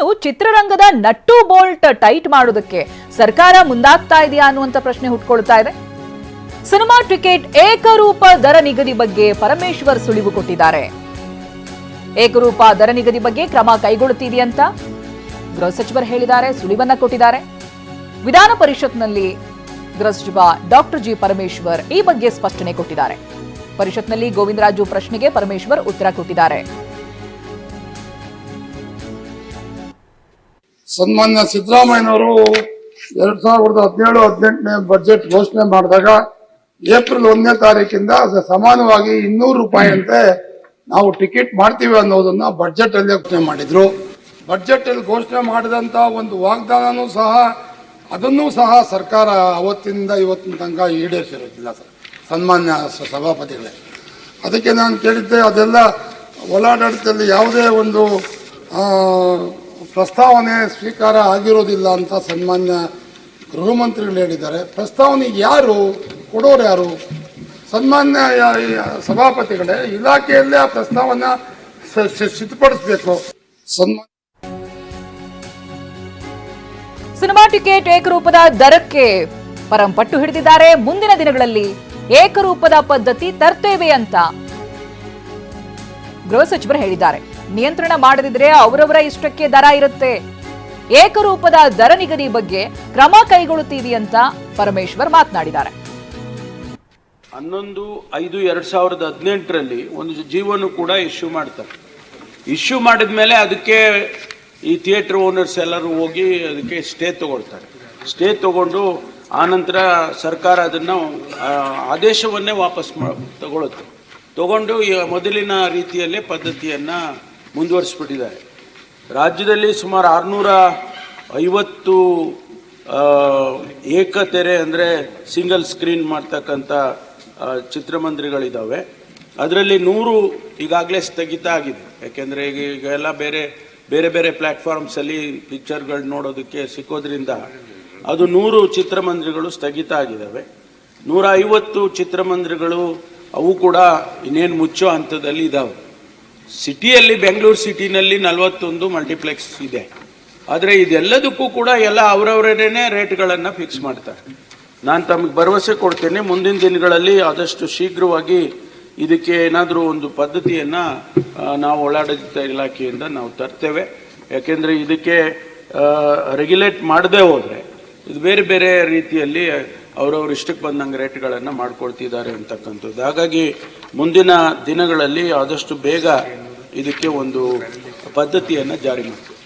ಇನ್ನು ಚಿತ್ರರಂಗದ nut bolt tight ಮಾಡೋದಕ್ಕೆ ಸರ್ಕಾರ ಮುಂದಾಗ್ತಾ ಇದೆಯಾ ಅನ್ನುವಂತ ಪ್ರಶ್ನೆ ಹುಟ್ಕೊಳ್ತಾ ಇದೆ. ಸಿನಿಮಾ ಟಿಕೆಟ್ ಏಕರೂಪ ದರ ನಿಗದಿ ಬಗ್ಗೆ ಪರಮೇಶ್ವರ್ ಸುಳಿವು ಕೊಟ್ಟಿದ್ದಾರೆ. ಏಕರೂಪ ದರ ನಿಗದಿ ಬಗ್ಗೆ ಕ್ರಮ ಕೈಗೊಳ್ಳುತ್ತೀವಿ ಅಂತ ಗೃಹ ಸಚಿವರು ಹೇಳಿದ್ದಾರೆ, ಸುಳಿವನ್ನ ಕೊಟ್ಟಿದ್ದಾರೆ. ವಿಧಾನ ಪರಿಷತ್ನಲ್ಲಿ ಗೃಹ ಸಚಿವ ಡಾಕ್ಟರ್ ಜಿ ಪರಮೇಶ್ವರ್ ಈ ಬಗ್ಗೆ ಸ್ಪಷ್ಟನೆ ಕೊಟ್ಟಿದ್ದಾರೆ. ಪರಿಷತ್ನಲ್ಲಿ ಗೋವಿಂದರಾಜು ಪ್ರಶ್ನೆಗೆ ಪರಮೇಶ್ವರ್ ಉತ್ತರ ಕೊಟ್ಟಿದ್ದಾರೆ. ಸನ್ಮಾನ್ಯ ಸಿದ್ದರಾಮಯ್ಯನವರು ಎರಡ್ ಸಾವಿರದ ಹದಿನೇಳು, ಹದಿನೆಂಟನೇ ಬಜೆಟ್ ಘೋಷಣೆ ಮಾಡಿದಾಗ ಏಪ್ರಿಲ್ ಒಂದನೇ ತಾರೀಕಿಂದ ಸಮಾನವಾಗಿ ಇನ್ನೂರು ರೂಪಾಯಿಯಂತೆ ನಾವು ಟಿಕೆಟ್ ಮಾಡ್ತೀವಿ ಅನ್ನೋದನ್ನ ಬಜೆಟ್ ಅಲ್ಲಿ ಘೋಷಣೆ ಮಾಡಿದ್ರು. ಬಜೆಟ್ ಅಲ್ಲಿ ಘೋಷಣೆ ಮಾಡಿದಂತ ಒಂದು ವಾಗ್ದಾನನೂ ಸಹ, ಅದನ್ನೂ ಸಹ ಸರ್ಕಾರ ಅವತ್ತಿಂದ ಇವತ್ತಿನ ತನಕ ಈಡೇರಿಸಿರೋದಿಲ್ಲ ಸರ್, ಸನ್ಮಾನ್ಯ ಸಭಾಪತಿಗಳೇ. ಅದಕ್ಕೆ ನಾನು ಕೇಳಿದ್ದೆ, ಅದೆಲ್ಲ ಒಳಾಡಳಿತದಲ್ಲಿ ಯಾವುದೇ ಒಂದು ಪ್ರಸ್ತಾವನೆ ಸ್ವೀಕಾರ ಆಗಿರೋದಿಲ್ಲ ಅಂತ ಸನ್ಮಾನ್ಯ ಗೃಹಮಂತ್ರಿಗಳು ಹೇಳಿದ್ದಾರೆ. ಪ್ರಸ್ತಾವನೆ ಯಾರು, ಕೊಡೋರು ಯಾರು? ಸನ್ಮಾನ್ಯ ಸಭಾಪತಿಗಳೇ, ಇಲಾಖೆಯಲ್ಲೇ ಆ ಪ್ರಸ್ತಾವನ ಸಿದ್ಧಪಡಿಸಬೇಕು. ಸನ್ಮಾನ್ಯ ಸಿನಿಮಾ ಟಿಕೆಟ್ ಏಕರೂಪದ ದರಕ್ಕೆ ಪರಂಪಟ್ಟು ಹಿಡಿದಿದ್ದಾರೆ. ಮುಂದಿನ ದಿನಗಳಲ್ಲಿ ಏಕರೂಪದ ಪದ್ಧತಿ ತರ್ತೇವೆ ಅಂತ ಗೃಹ ಸಚಿವರು ಹೇಳಿದ್ದಾರೆ. ನಿಯಂತ್ರಣ ಮಾಡದಿದ್ರೆ ಅವರವರ ಇಷ್ಟಕ್ಕೆ ದರ ಇರುತ್ತೆ. ಏಕರೂಪದ ದರ ನಿಗದಿ ಬಗ್ಗೆ ಕ್ರಮ ಕೈಗೊಳ್ಳುತ್ತೀವಿ ಅಂತ ಪರಮೇಶ್ವರ್ ಮಾತನಾಡಿದ್ದಾರೆ. ಹನ್ನೊಂದು, ಐದು, ಎರಡ್ ಸಾವಿರದ ಹದಿನೆಂಟರಲ್ಲಿ ಒಂದು ಜೀವನು ಕೂಡ ಇಶ್ಯೂ ಮಾಡ್ತಾರೆ. ಇಶ್ಯೂ ಮಾಡಿದ ಮೇಲೆ ಅದಕ್ಕೆ ಈ ಥಿಯೇಟರ್ ಓನರ್ಸ್ ಎಲ್ಲರೂ ಹೋಗಿ ಅದಕ್ಕೆ ಸ್ಟೇ ತಗೊಳ್ತಾರೆ. ಸ್ಟೇ ತಗೊಂಡು ಆನಂತರ ಸರ್ಕಾರ ಅದನ್ನು ಆದೇಶವನ್ನೇ ವಾಪಸ್ ತಗೊಳ್ಳುತ್ತೆ ತಗೊಂಡು ಮೊದಲಿನ ರೀತಿಯಲ್ಲೇ ಪದ್ಧತಿಯನ್ನು ಮುಂದುವರಿಸ್ಬಿಟ್ಟಿದ್ದಾರೆ. ರಾಜ್ಯದಲ್ಲಿ ಸುಮಾರು ಆರುನೂರ ಐವತ್ತು ಏಕತೆರೆ ಅಂದರೆ ಸಿಂಗಲ್ ಸ್ಕ್ರೀನ್ ಮಾಡ್ತಕ್ಕಂಥ ಚಿತ್ರಮಂದಿರಗಳಿದ್ದಾವೆ ಅದರಲ್ಲಿ ನೂರು ಈಗಾಗಲೇ ಸ್ಥಗಿತ ಆಗಿದೆ. ಯಾಕೆಂದರೆ ಈಗ ಈಗ ಎಲ್ಲ ಬೇರೆ ಬೇರೆ ಬೇರೆ ಪ್ಲ್ಯಾಟ್ಫಾರ್ಮ್ಸಲ್ಲಿ ಪಿಕ್ಚರ್ಗಳು ನೋಡೋದಕ್ಕೆ ಸಿಕ್ಕೋದ್ರಿಂದ ಅದು ನೂರು ಚಿತ್ರಮಂದಿರಗಳು ಸ್ಥಗಿತ ಆಗಿದ್ದಾವೆ ನೂರ ಐವತ್ತು ಚಿತ್ರಮಂದಿರಗಳು ಅವು ಕೂಡ ಇನ್ನೇನು ಮುಚ್ಚೋ ಹಂತದಲ್ಲಿ ಇದ್ದಾವೆ ಸಿಟಿಯಲ್ಲಿ ಬೆಂಗಳೂರು ಸಿಟಿನಲ್ಲಿ ನಲವತ್ತೊಂದು ಮಲ್ಟಿಪ್ಲೆಕ್ಸ್ ಇದೆ. ಆದರೆ ಇದೆಲ್ಲದಕ್ಕೂ ಕೂಡ ಎಲ್ಲ ಅವರವರೇನೆ ರೇಟ್ಗಳನ್ನು ಫಿಕ್ಸ್ ಮಾಡ್ತಾರೆ. ನಾನು ತಮಗೆ ಭರವಸೆ ಕೊಡ್ತೇನೆ, ಮುಂದಿನ ದಿನಗಳಲ್ಲಿ ಆದಷ್ಟು ಶೀಘ್ರವಾಗಿ ಇದಕ್ಕೆ ಏನಾದರೂ ಒಂದು ಪದ್ಧತಿಯನ್ನು ನಾವು ಒಳಾಡಳಿತ ಇಲಾಖೆಯಿಂದ ನಾವು ತರ್ತೇವೆ. ಯಾಕೆಂದರೆ ಇದಕ್ಕೆ ರೆಗ್ಯುಲೇಟ್ ಮಾಡದೇ ಹೋದರೆ, ಇದು ಬೇರೆ ಬೇರೆ ರೀತಿಯಲ್ಲಿ ಅವರವ್ರ ಇಷ್ಟಕ್ಕೆ ಬಂದಂಗೆ ರೇಟ್ಗಳನ್ನು ಮಾಡ್ಕೊಳ್ತಿದ್ದಾರೆ ಅಂತಕ್ಕಂಥದ್ದು. ಹಾಗಾಗಿ ಮುಂದಿನ ದಿನಗಳಲ್ಲಿ ಆದಷ್ಟು ಬೇಗ ಇದಕ್ಕೆ ಒಂದು ಪದ್ಧತಿಯನ್ನು ಜಾರಿ ಮಾಡ್ತೀವಿ.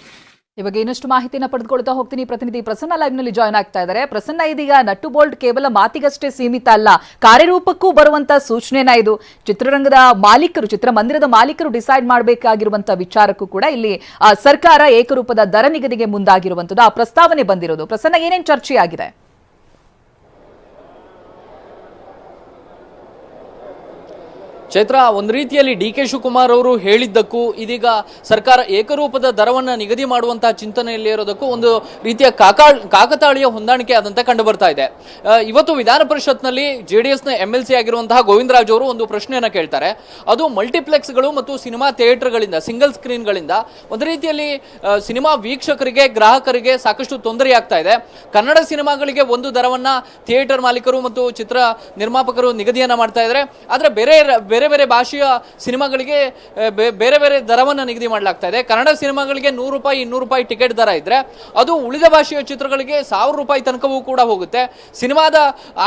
ಇವಾಗ ಇನ್ನಷ್ಟು ಮಾಹಿತಿನ ಪಡೆದುಕೊಳ್ತಾ ಹೋಗ್ತೀನಿ. ಪ್ರತಿನಿಧಿ ಪ್ರಸನ್ನ ಲೈವ್ನಲ್ಲಿ ಜಾಯ್ನ್ ಆಗ್ತಾ ಇದ್ದಾರೆ. ಪ್ರಸನ್ನ, ಇದೀಗ ನಟ್ಟು ಬೋಲ್ಟ್ ಕೇವಲ ಮಾತಿಗಷ್ಟೇ ಸೀಮಿತ ಅಲ್ಲ, ಕಾರ್ಯರೂಪಕ್ಕೂ ಬರುವಂತ ಸೂಚನೆನ ಇದು. ಚಿತ್ರರಂಗದ ಮಾಲೀಕರು ಚಿತ್ರಮಂದಿರದ ಮಾಲೀಕರು ಡಿಸೈಡ್ ಮಾಡಬೇಕಾಗಿರುವಂತಹ ವಿಚಾರಕ್ಕೂ ಕೂಡ ಇಲ್ಲಿ ಸರ್ಕಾರ ಏಕರೂಪದ ದರ ನಿಗದಿಗೆ ಮುಂದಾಗಿರುವಂತದ್ದು ಆ ಪ್ರಸ್ತಾವನೆ ಬಂದಿರೋದು. ಪ್ರಸನ್ನ, ಏನೇನು ಚರ್ಚೆ ಆಗಿದೆ ಚೈತ್ರ, ಒಂದು ರೀತಿಯಲ್ಲಿ ಡಿ ಕೆ ಶಿವಕುಮಾರ್ ಅವರು ಹೇಳಿದ್ದಕ್ಕೂ ಇದೀಗ ಸರ್ಕಾರ ಏಕರೂಪದ ದರವನ್ನು ನಿಗದಿ ಮಾಡುವಂತಹ ಚಿಂತನೆಯಲ್ಲಿ ಇರೋದಕ್ಕೂ ಒಂದು ರೀತಿಯ ಕಾಕಾ ಕಾಕತಾಳೀಯ ಹೊಂದಾಣಿಕೆ ಆದಂತೆ ಕಂಡು ಬರ್ತಾ ಇದೆ ಇವತ್ತು ವಿಧಾನ ಪರಿಷತ್ನಲ್ಲಿ ಜೆ ಡಿ ಎಸ್ನ ಎಂ ಎಲ್ ಸಿ ಆಗಿರುವಂತಹ ಗೋವಿಂದರಾಜ್ ಅವರು ಒಂದು ಪ್ರಶ್ನೆಯನ್ನು ಕೇಳ್ತಾರೆ. ಅದು ಮಲ್ಟಿಪ್ಲೆಕ್ಸ್ಗಳು ಮತ್ತು ಸಿನಿಮಾ ಥಿಯೇಟರ್ಗಳಿಂದ, ಸಿಂಗಲ್ ಸ್ಕ್ರೀನ್ಗಳಿಂದ ಒಂದು ರೀತಿಯಲ್ಲಿ ಸಿನಿಮಾ ವೀಕ್ಷಕರಿಗೆ, ಗ್ರಾಹಕರಿಗೆ ಸಾಕಷ್ಟು ತೊಂದರೆ ಆಗ್ತಾ ಇದೆ. ಕನ್ನಡ ಸಿನಿಮಾಗಳಿಗೆ ಒಂದು ದರವನ್ನು ಥಿಯೇಟರ್ ಮಾಲೀಕರು ಮತ್ತು ಚಿತ್ರ ನಿರ್ಮಾಪಕರು ನಿಗದಿಯನ್ನು ಮಾಡ್ತಾ ಇದ್ದಾರೆ ಆದರೆ ಬೇರೆ ಬೇರೆ ಬೇರೆ ಬೇರೆ ಭಾಷೆಯ ಸಿನಿಮಾಗಳಿಗೆ ಬೇರೆ ಬೇರೆ ದರವನ್ನು ನಿಗದಿ ಮಾಡಲಾಗ್ತಾ ಇದೆ. ಕನ್ನಡ ಸಿನಿಮಾಗಳಿಗೆ ನೂರು ರೂಪಾಯಿ, ಇನ್ನೂರು ರೂಪಾಯಿ ಟಿಕೆಟ್ ದರ ಇದ್ರೆ ಅದು ಉಳಿದ ಭಾಷೆಯ ಚಿತ್ರಗಳಿಗೆ ಸಾವಿರ ರೂಪಾಯಿ ತನಕವೂ ಕೂಡ ಹೋಗುತ್ತೆ. ಸಿನಿಮಾದ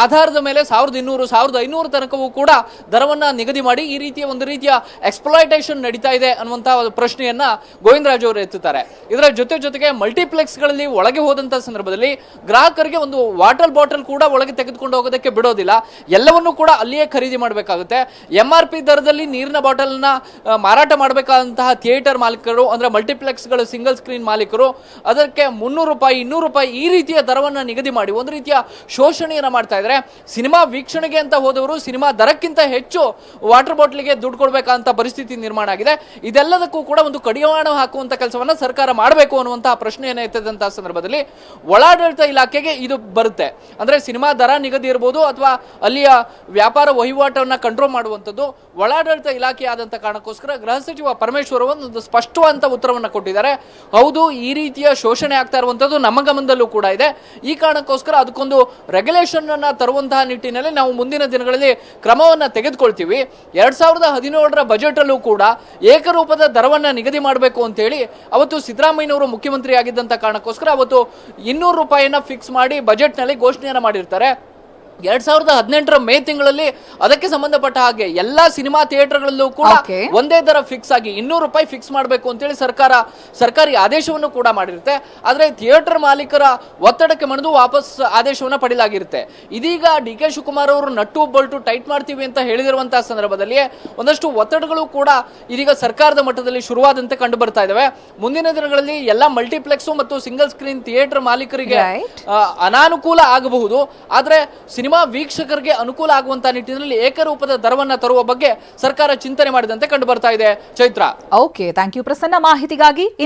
ಆಧಾರದ ಮೇಲೆ ಸಾವಿರದ ಇನ್ನೂರು, ಸಾವಿರದ ಐನೂರು ತನಕವೂ ಕೂಡ ದರವನ್ನ ನಿಗದಿ ಮಾಡಿ ಈ ರೀತಿಯ ಒಂದು ರೀತಿಯ ಎಕ್ಸ್ಪ್ಲಾಯಿಟೇಷನ್ ನಡೀತಾ ಇದೆ ಅನ್ನುವಂತಹ ಒಂದು ಪ್ರಶ್ನೆಯನ್ನ ಗೋವಿಂದರಾಜ್ ಅವರು ಎತ್ತುತ್ತಾರೆ. ಇದರ ಜೊತೆ ಜೊತೆಗೆ ಮಲ್ಟಿಪ್ಲೆಕ್ಸ್ಗಳಲ್ಲಿ ಒಳಗೆ ಹೋದಂತಹ ಸಂದರ್ಭದಲ್ಲಿ ಗ್ರಾಹಕರಿಗೆ ಒಂದು ವಾಟರ್ ಬಾಟಲ್ ಕೂಡ ಒಳಗೆ ತೆಗೆದುಕೊಂಡು ಹೋಗೋದಕ್ಕೆ ಬಿಡೋದಿಲ್ಲ. ಎಲ್ಲವನ್ನೂ ಕೂಡ ಅಲ್ಲಿಯೇ ಖರೀದಿ ಮಾಡಬೇಕಾಗುತ್ತೆ. ಎಂ ಆರ್ ಪಿ ದರದಲ್ಲಿ ನೀರಿನ ಬಾಟಲ್ನ ಮಾರಾಟ ಮಾಡಬೇಕಾದಂತಹ ಥಿಯೇಟರ್ ಮಾಲೀಕರು, ಅಂದ್ರೆ ಮಲ್ಟಿಪ್ಲೆಕ್ಸ್ಗಳು, ಸಿಂಗಲ್ ಸ್ಕ್ರೀನ್ ಮಾಲೀಕರು, ಅದಕ್ಕೆ ಮುನ್ನೂರು ರೂಪಾಯಿ, ಇನ್ನೂರು ರೂಪಾಯಿ ಈ ರೀತಿಯ ದರವನ್ನು ನಿಗದಿ ಮಾಡಿ. ಒಂದು ರೀತಿಯ ಶೋಷಣೆಯನ್ನು ಮಾಡ್ತಾ ಇದ್ದಾರೆ. ಸಿನಿಮಾ ವೀಕ್ಷಣೆಗೆ ಅಂತ ಹೋದವರು ಸಿನಿಮಾ ದರಕ್ಕಿಂತ ಹೆಚ್ಚು ವಾಟರ್ ಬಾಟ್ಲಿಗೆ ದುಡ್ಡು ಕೊಡಬೇಕಂತ ಪರಿಸ್ಥಿತಿ ನಿರ್ಮಾಣ ಆಗಿದೆ. ಇದೆಲ್ಲದಕ್ಕೂ ಕೂಡ ಒಂದು ಕಡಿವಾಣ ಹಾಕುವಂತ ಕೆಲಸವನ್ನ ಸರ್ಕಾರ ಮಾಡಬೇಕು ಅನ್ನುವಂತಹ ಪ್ರಶ್ನೆಯನ್ನು ಎತ್ತದಂತಹ ಸಂದರ್ಭದಲ್ಲಿ ಒಳಾಡಳಿತ ಇಲಾಖೆಗೆ ಇದು ಬರುತ್ತೆ. ಅಂದ್ರೆ ಸಿನಿಮಾ ದರ ನಿಗದಿ ಇರ್ಬೋದು ಅಥವಾ ಅಲ್ಲಿಯ ವ್ಯಾಪಾರ ವಹಿವಾಟನ್ನ ಕಂಟ್ರೋಲ್ ಮಾಡುವಂಥದ್ದು ಒಳಾಡಳಿತ ಇಲಾಖೆ ಆದಂತ ಕಾರಣಕ್ಕೋಸ್ಕರ ಗೃಹ ಸಚಿವ ಪರಮೇಶ್ವರ್ ಒಂದು ಸ್ಪಷ್ಟವಾದಂತ ಉತ್ತರವನ್ನು ಕೊಟ್ಟಿದ್ದಾರೆ. ಹೌದು, ಈ ರೀತಿಯ ಶೋಷಣೆ ಆಗ್ತಾ ಇರುವಂಥದ್ದು ನಮ್ಮ ಗಮನದಲ್ಲೂ ಕೂಡ ಇದೆ. ಈ ಕಾರಣಕ್ಕೋಸ್ಕರ ಅದಕ್ಕೊಂದು ರೆಗ್ಯುಲೇಷನ್ ಅನ್ನ ತರುವಂತಹ ನಿಟ್ಟಿನಲ್ಲಿ ನಾವು ಮುಂದಿನ ದಿನಗಳಲ್ಲಿ ಕ್ರಮವನ್ನು ತೆಗೆದುಕೊಳ್ತೀವಿ. ಎರಡ್ ಸಾವಿರದ ಹದಿನೇಳರ ಬಜೆಟ್ ಅಲ್ಲೂ ಕೂಡ ಏಕರೂಪದ ದರವನ್ನು ನಿಗದಿ ಮಾಡಬೇಕು ಅಂತ ಹೇಳಿ ಅವತ್ತು ಸಿದ್ದರಾಮಯ್ಯನವರು ಮುಖ್ಯಮಂತ್ರಿ ಆಗಿದ್ದಂತ ಕಾರಣಕ್ಕೋಸ್ಕರ ಅವತ್ತು ಇನ್ನೂರು ರೂಪಾಯಿಯನ್ನು ಫಿಕ್ಸ್ ಮಾಡಿ ಬಜೆಟ್ನಲ್ಲಿ ಘೋಷಣೆಯನ್ನ ಮಾಡಿರ್ತಾರೆ. ಎರಡ್ ಸಾವಿರದ ಹದಿನೆಂಟರ ಮೇ ತಿಂಗಳಲ್ಲಿ ಅದಕ್ಕೆ ಸಂಬಂಧಪಟ್ಟ ಹಾಗೆ ಎಲ್ಲಾ ಸಿನಿಮಾ ಥಿಯೇಟರ್ಗಳಲ್ಲೂ ಕೂಡ ಒಂದೇ ದರ ಫಿಕ್ಸ್ ಆಗಿ ಇನ್ನೂರು ರೂಪಾಯಿ ಫಿಕ್ಸ್ ಮಾಡಬೇಕು ಅಂತೇಳಿ ಸರ್ಕಾರ ಸರ್ಕಾರಿ ಆದೇಶವನ್ನು ಕೂಡ ಮಾಡಿರುತ್ತೆ. ಆದ್ರೆ ಥಿಯೇಟರ್ ಮಾಲೀಕರ ಒತ್ತಡಕ್ಕೆ ಮಣಿದು ವಾಪಸ್ ಆದೇಶವನ್ನ ಪಡೆಯಲಾಗಿರುತ್ತೆ. ಇದೀಗ ಡಿ ಕೆ ಶಿವಕುಮಾರ್ ಅವರು ನಟ್ಟು ಬಲ್ಟು ಟೈಟ್ ಮಾಡ್ತೀವಿ ಅಂತ ಹೇಳಿದಿರುವಂತಹ ಸಂದರ್ಭದಲ್ಲಿ ಒಂದಷ್ಟು ಒತ್ತಡಗಳು ಕೂಡ ಇದೀಗ ಸರ್ಕಾರದ ಮಟ್ಟದಲ್ಲಿ ಶುರುವಾದಂತೆ ಕಂಡು ಬರ್ತಾ ಇದಾವೆ. ಮುಂದಿನ ದಿನಗಳಲ್ಲಿ ಎಲ್ಲ ಮಲ್ಟಿಪ್ಲೆಕ್ಸ್ ಮತ್ತು ಸಿಂಗಲ್ ಸ್ಕ್ರೀನ್ ಥಿಯೇಟರ್ ಮಾಲೀಕರಿಗೆ ಅನಾನುಕೂಲ ಆಗಬಹುದು. ಆದ್ರೆ ಸಿನಿಮಾ ವೀಕ್ಷಕರಿಗೆ ಅನುಕೂಲ ಆಗುವಂತ ನಿಟ್ಟಿನಲ್ಲಿ ಏಕರೂಪದ ದರವನ್ನ ತರುವ ಬಗ್ಗೆ ಸರ್ಕಾರ ಚಿಂತನೆ ಮಾಡಿದಂತೆ ಕಂಡು ಬರ್ತಾ ಇದೆ. Chaitra. Okay thank you Prasanna ಮಾಹಿತಿಗಾಗಿ